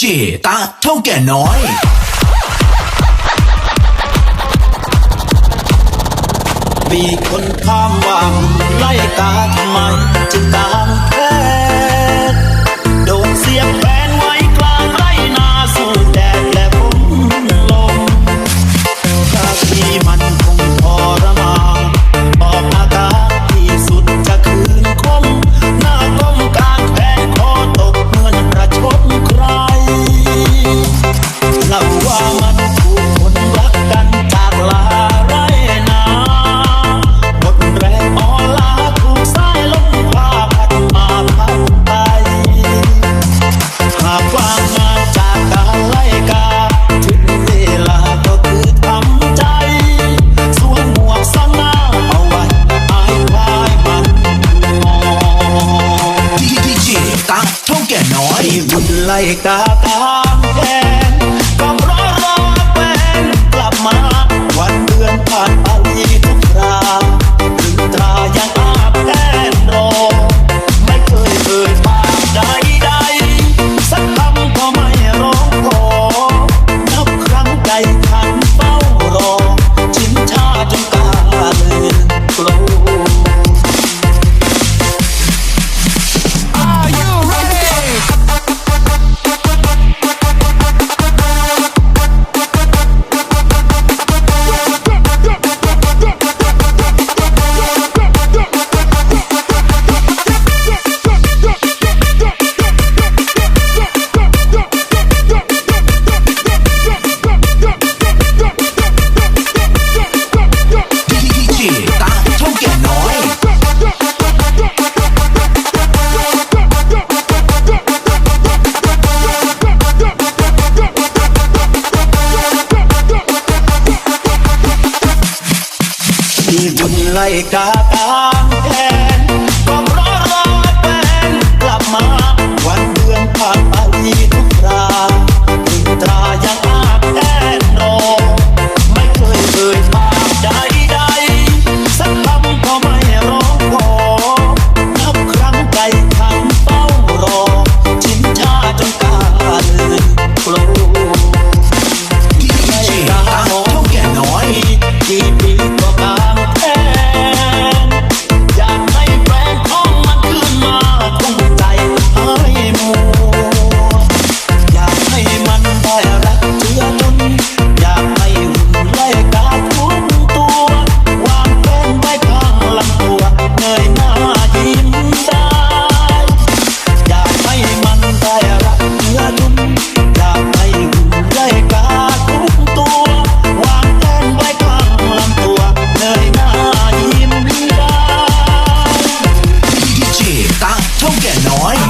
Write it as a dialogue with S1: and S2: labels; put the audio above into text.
S1: เจตาเท่าแก่น้อย
S2: มีคนข้ามวังไล่ตาทำไมจึงตาม บุญไล่ตาตามแทนต้องรอรอแฟนกลับมา วันเดือนผ่านไปทุกคราวถึงตรายังอาบแทนรอ ไม่เคยเอ่ยปากใดใดสักคำก็ไม่ร้องขอนับครั้งใด
S1: like a bomb. น้อย